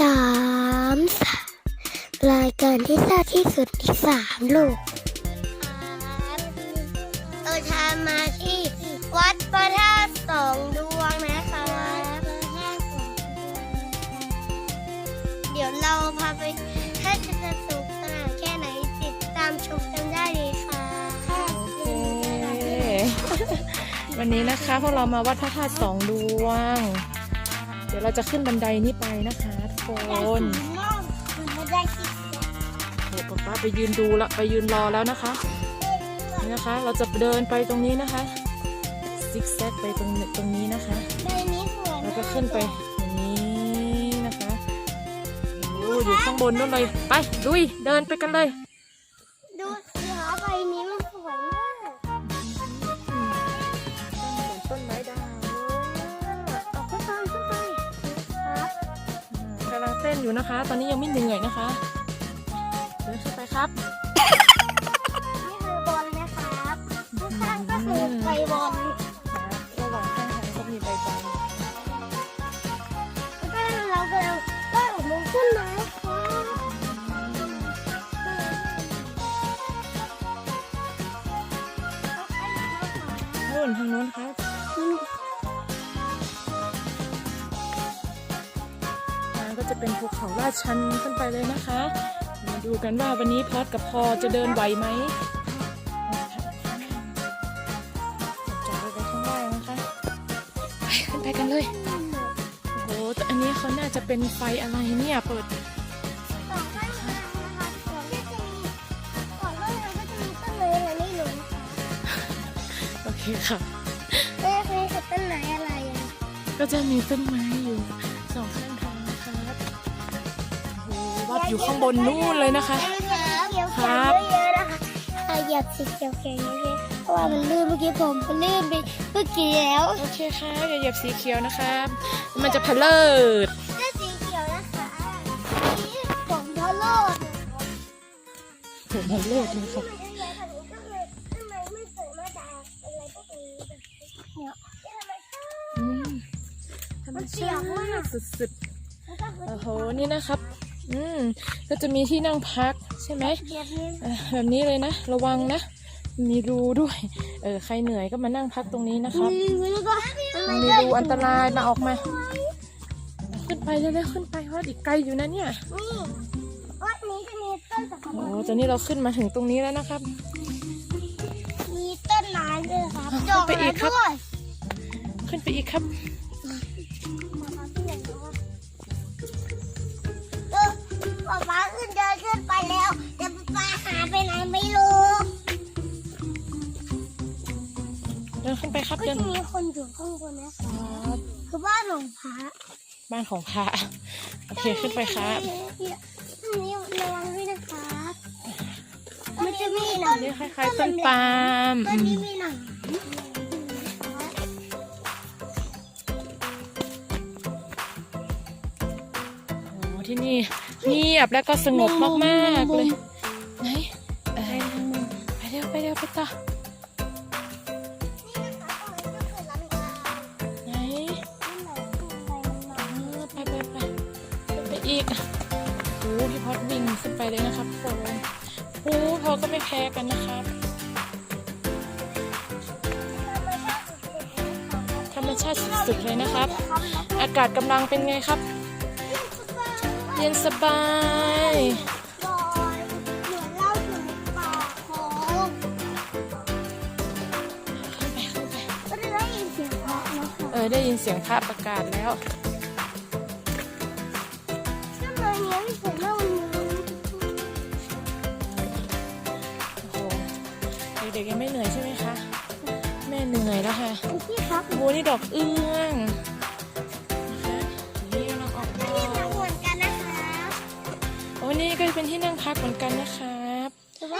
สามรายการที่ซ่าที่สุดอีกสามลูกเราทามาที่วัดพระธาตุสองดวงนะคะเดี๋ยวเราพาไปถ้าจะสนุกสนานแค่ไหนติดตามชมกันได้เลยค่ะโอเควันนี้นะคะพวกเรามาวัดพระธาตุสองดวง เดี๋ยวเราจะขึ้นบันไดนี้ไปนะคะทุก คนเดี๋ยวป๊าไปยืนดูละไปยืนรอแล้วนะคะนี่นะคะ เราจะเดินไปตรงนี้นะคะซิกแซกไปตรงตรงนี้นะคะแล้วก็ขึ้นไปอย่างนี้นะคะโอ้อยู่ข้างบนนู่นเลยไปดุยเดินไปกันเลย อยู่นะคะ ตอนนี้ยังไม่เหนื่อยนะคะ เดินขึ้นไปครับ นี่คือบอลนะครับข้างๆก็คือใบบอลระหว่างข้างทางก็มีใบบอลแล้วก็เรากำลังก็ออกมงต้นไม้ครับนู่นทางนู้นครั จะเป็นภูเขาลาดชันขึ้นไปเลยนะคะ มาดูกันว่าวันนี้พอดกับพอจะเดินไหวไหมจอดไปข้างล่างนะคะ ไปขึ้นไปกันเลย โอ้โหแต่อันนี้เขาน่าจะเป็นไฟอะไรเนี่ยเปิดต่อข้างทางนะคะก่อนที่จะมีก่อนข้างทางก็จะมีต้นไม้อะไรไม่รู้นะคะโอเคค่ะเอ๊ะเคยเห็นต้นไม้อะไรอะ ก็จะมีต้นไม้อยู่สองข้างทางนะคะ โอ้โหวัดอยู่ข้างบนนู่นเลยนะคะ ครับเยอะๆนะคะอะเหยียบสีเขียวๆเยอะเพราะว่ามันลื่นเมื่อกี้ผมมันลื่นไปเมื่อกี้แล้วโอเคค่ะอย่าเหยียบสีเขียวนะครับ มันจะพะเลิดเลือดสีเขียวนะคะผมทะโลดผมพะเลิดเลยครับทำไมไม่เกิดมาจากอะไรพวกนี้เนี่ยทำไมอืมธรรมชาติสุดๆโอ้โห นี่นะครับ อืมก็จะมีที่นั่งพักใช่ไหมแบบนี้เอ่อแบบนี้เลยนะ ระวังนะ มีรูด้วย เออ ใครเหนื่อยก็มานั่งพักตรงนี้นะครับแล้วก็มันมีรูอันตรายมาออกมา ขึ้นไปเร็วๆขึ้นไปเพราะอีกไกลอยู่นะเนี่ย นี่วัดนี้จะมีต้นสักโอ้ตอนนี้เราขึ้นมาถึงตรงนี้แล้วนะครับ มีต้นไม้ด้วยครับเอาไปอีกครับดอกไม้ด้วยขึ้นไปอีกครับ ขึ้นไปครับก็เดินจะมีคนอยู่ข้างบนนะคะครับคือบ้านของพระบ้านของพระโอเคขึ้นไปครับอันนี้ระวังด้วยนะครับมันจะมีหนังนี่คล้ายๆต้นปาล์มต้อืนมนี้มีหนังโอ้ที่นี่เงียบแล้วก็สงบมากๆเลยไหนเอ้ยไปเร็วไปเร็วไปต่อ ก็ไม่แพ้กันนะครับ ธรรมชาติสุดๆเลยนะครับ อากาศกำลังเป็นไงครับ เย็นสบายขึ้นไปขึ้นไปเออได้ยินเสียงพระประกาศแล้ว ด็กๆยังไม่เหนื่อยใช่ไหมคะ แม่เหนื่อยแล้วค่ะโอ้โหนี่ดอกเอื้องนะคะนี่กำลังออกดอกโอ้นี่ก็เป็นที่นั่งพักเหมือนกันนะครับ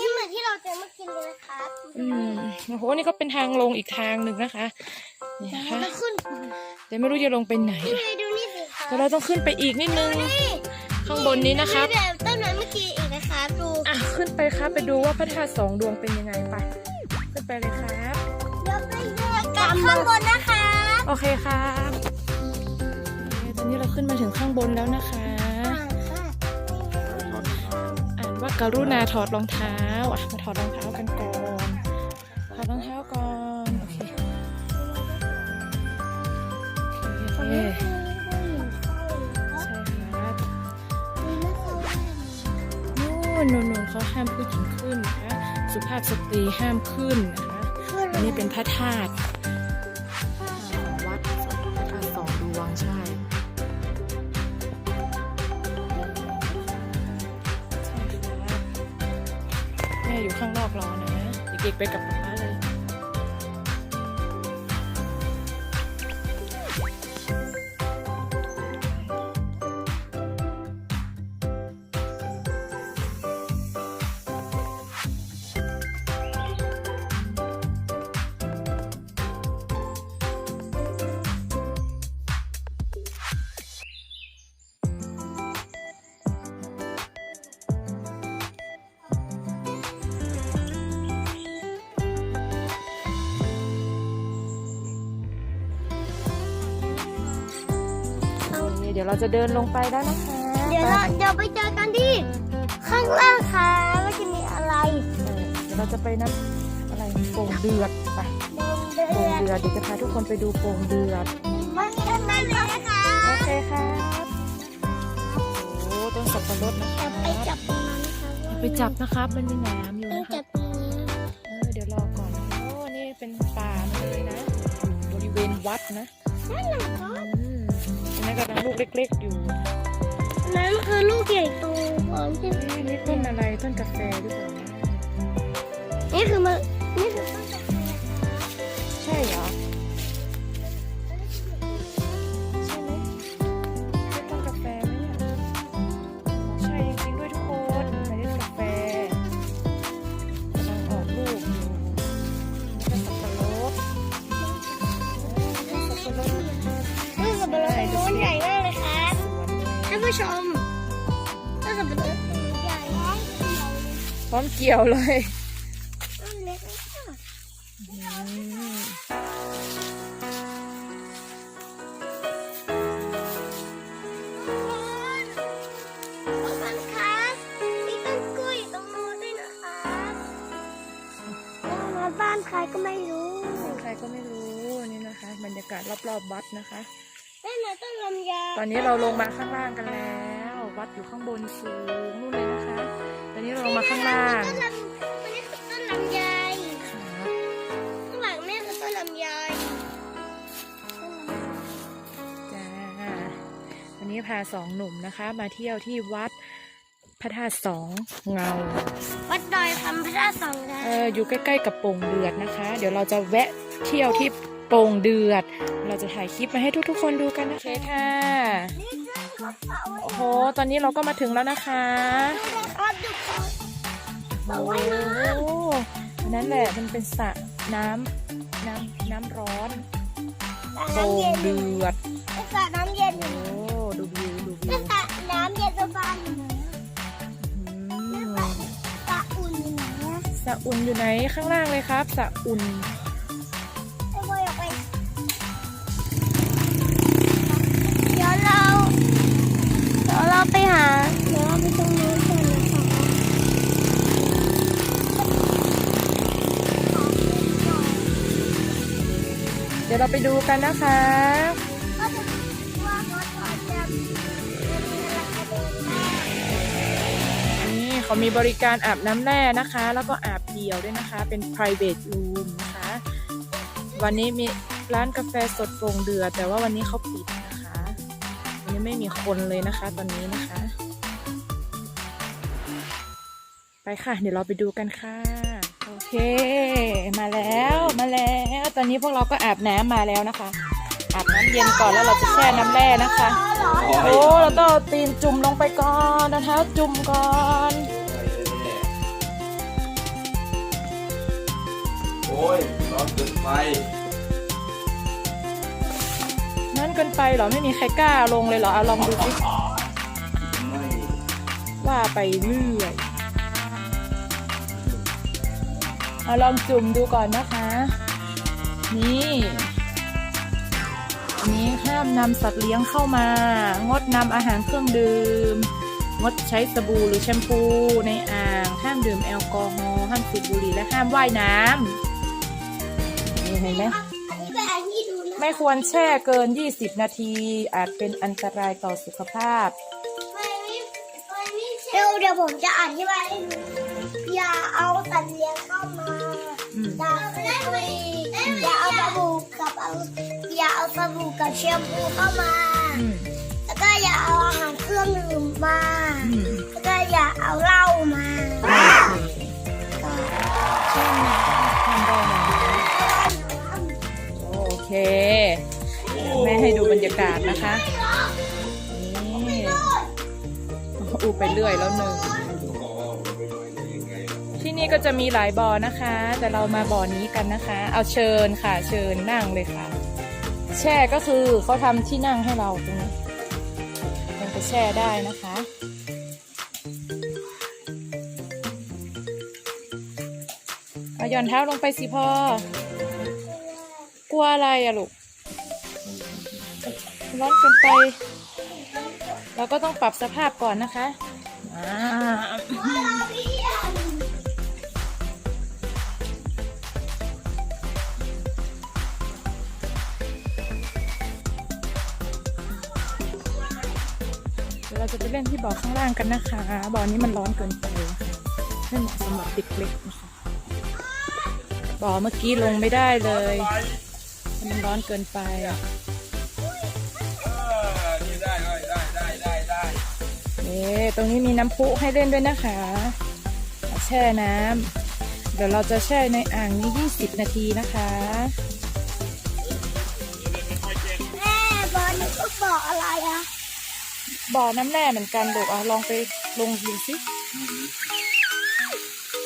นี่เหมือนที่เราเจอเมื่อกี้เลยนะครับอืมโอ้โห นี่ก็เป็นทางลงอีกทางหนึ่งนะคะ นี่นะคะ แล้วขึ้นแต่ไม่รู้จะลงไปไหนไปดูนี่สิครับแต่เราต้องขึ้นไปอีกนิดนึง ข้างบนนี้นะครับมีแบบต้นไม้เมื่อกี้อีกาดูอะขึ้นไปครับไปดูว่าพระธาตุสองดวงเป็นยังไงไป ขึ้นไปเลยครับเดี๋ยวไปเยอกันข้างบนนะคะ โอเคครับตอนนี้เราขึ้นมาถึงข้างบนแล้วนะคะอ่านว่าการุณาถอดรองเท้าอะมาถอดรองเท้ากันก่อนถอดรองเท้าก่อนโอเค นู่นนู่นนู่นเขาห้ามผู้หญิงขึ้นนะคะสุภาพสตรีห้ามขึ้นนะคะอันนี้เป็นพระธาตุของวัดพระธาตุสองดวงใช่ใช่ครับแม่อยู่ข้างนอกรอนะเด็กๆไปกับป๊า เลยนี่เดี๋ยวเราจะเดินลงไปแล้วนะคะ เดี๋ยวเราเดี๋ยวไปเจอกันที่ข้างล่างค่ะว่าจะมีอะไรเออเดี๋ยวเราจะไปนับอะไรโป่งเดือดไปเดินเดืโป่งอดเดือดเดี๋ยวจะพาทุกคนไปดูโป่งเดือดมันจะไปเลยนะคะโอเคครับโอ้ต้นสับปะรดนะคะไปจับมันค่ะไปจับนะครับมันมีหนามอยู่ต้องนะคจัรับบตรงนี้เออเดี๋ยวรอก่อนนะคะโอ้นี่เป็นป่ามาเลยนะอยู่บริเวณวัดนะนั่นแหละครับอืมอั นนั้นกำลังลูกเล็ก ๆ อยู่นั่นคือลูกใหญ่โตของที่เอ๊ะนี่ต้นอะไรต้นกาแฟหรือเปล่านะนี่คือมันนี่คือต้น ผู้ชมต้นสับปะรดใหญ่มากพร้อมเกี่ยวเลยต้นเล็กมากอืมต้นมันครับมีต้นกล้วยอยู่ตรงโน้นด้วยนะครับมาบ้านใครก็ไม่รู้ ใครก็ไม่รู้นี่นะคะ บรรยากาศรอบๆวัดนะคะ นั่นน่ะต้นลำไยตอนนี้เราลงมาข้างล่างกันแล้ว วัดอยู่ข้างบนสูงนู่นเลยนะคะ ตอนนี้เราลงมาข้างล่าง ต้นลำอันนี้คือต้นลำไยครับข้างหลังแม่คือต้นลำไยจ้าวันนี้พาสองหนุ่มนะคะ มาเที่ยวที่วัดพระธาตุสองเงา วัดดอยคำพระธาตุสองดาวเอออยู่ใกล้ๆกับโป่งเดือดนะคะ เดี๋ยวเราจะแวะเที่ยวที่ โป่งเดือด เราจะถ่ายคลิปมาให้ทุกๆ คนดูกันนะคะค่ะนี่คือเขาเผาโอ้โห ตอนนี้เราก็มาถึงแล้วนะคะครับดูเขาโอ้โหอันนั้นแหละมันเป็นสระน้ำน้ำน้ำร้อนโป่น้ำงเย็นเดือดสระน้ำเย็นโอ้ดูวิวดูวินี่วสระน้ำเย็นสบายอยู่ไหนอืมสระอุ่นอยู่ไหนอะสระอุ่นอยู่ไหนข้างล่างเลยครับสระอุ่น ดี๋ยวเราไปดูกันนะคะก็จะว่าเขาจะมีอะไรให้ดูบ้างนี่เขามีบริการอาบน้ำแร่นะคะ แล้วก็อาบเดี่ยวด้วยนะคะ เป็น private room นะคะ วันนี้มีร้านกาแฟสดโป่งเดือดแต่ว่าวันนี้เขาปิดนะคะวันนี้ไม่มีคนเลยนะคะ ตอนนี้นะคะ ไปค่ะ เดี๋ยวเราไปดูกันค่ะ เค มาแล้วมาแล้ว ตอนนี้พวกเราก็อาบน้ำมาแล้วนะคะ อาบน้ำเย็นก่อนแล้วเราจะแช่น้ำแร่นะคะ โอ้เราต้องเอาตีนจุ่มลงไปก่อนนะเท้าจุ่มก่อนโอ้ยร้อนเกินไปนั่นเกินไปเหรอไม่มีใครกล้าลงเลยเหรอเอาลองดูสิไม่ว่าไปเรื่อย เอาลองจุ่มดูก่อนนะคะ นี่นี้ห้ามนำสัตว์เลี้ยงเข้ามา งดนำอาหารเครื่องดื่ม งดใช้สบู่หรือแชมพูในอ่าง ห้ามดื่มแอลกอฮอล์ ห้ามสูบบุหรี่และห้ามว่ายน้ำนี่เห็นไหมไม่ควรแช่เกิน 20 นาที อาจเป็นอันตรายต่อสุขภาพเดี๋ยวเดี๋ยวผมจะอธิบายให้ดูอย่าเอาสัตว์เลี้ยงเข้ามา อืมอย่าเอาอย่าเอาสบู่กับเอาอย่าเอาสบู่กับแชมพูเข้ามา อืมแล้วก็อย่าเอาอาหารเครื่องดื่มมา อืมแล้วก็อย่าเอาเหล้ามาใช่ไหมทำได้ไหมโอเค แม่ให้ดูบรรยากาศนะคะ นี่อูไปเรื่อยแล้วหนึ่งที่นี่ ก็จะมีหลายบ่อนะคะ แต่เรามาบ่อนี้กันนะคะ เอาเชิญค่ะ เชิญนั่งเลยค่ะ แช่ก็คือเขาทำที่นั่งให้เราตรงนี้มันไปแช่ได้นะคะ เอาหย่อนเท้าลงไปสิพ่อกลัวอะไรอะลูกร้อนเกินไป เราก็ต้องปรับสภาพก่อนนะคะอ่า เราจะไปเล่นที่บ่อข้างล่างกันนะคะ บ่อนี้มันร้อนเกินไปไม่เหมาะสำหรับเด็กเล็กนะคะบ่อเมื่อกี้ลงไม่ได้เลย มันร้อนเกินไปอะนี่ได้ได้ได้ได้ได้ตรงนี้มีน้ำพุให้เล่นด้วยนะคะ แช่น้ำเดี๋ยวเราจะแช่ในอ่างนี้ 20 นาทีนะคะแม่บอลนี่ก็บอกอะไรอะ บ่อน้ำแร่เหมือนกันลูกอะลองไปลงดูสิ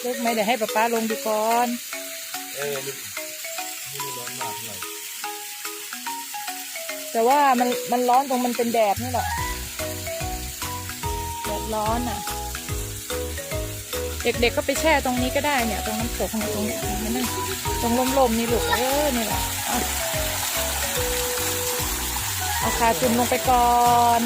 เลิกไหมเดี๋ยวให้ป๊าป๊าลงดูก่อนเออนี่นี่ร้อนมากเท่าไหร่แต่ว่ามันมันร้อนตรงมันเป็นแดดนี่แหละแดดร้อนอะ เด็กๆก็ไปแช่ตรงนี้ก็ได้เนี่ย ตรงน้ำตกตรงนี้ตรงนี้นั่นตรงลมๆนี่ลูกเออนี่แหละเอาเอาขาจุ่มลงไปก่อน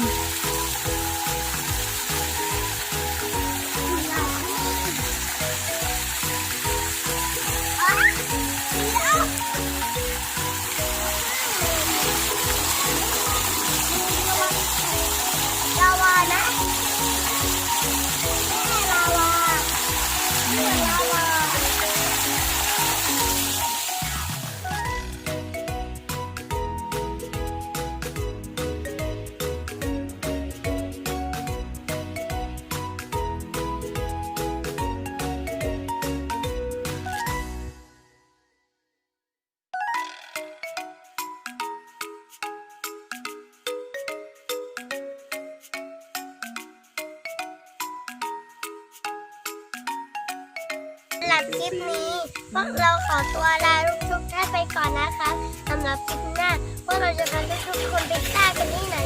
คลิปนี้ พวกเราขอตัวลาทุกท่านไปก่อนนะคะสำหรับคลิปหน้าพวกเราจะพาทุกคนไปซ่ากันที่ไหน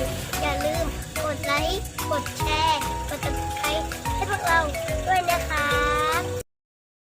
อย่าลืมกดไลค์ กดแชร์ กดติดตามให้พวกเราด้วยนะคะ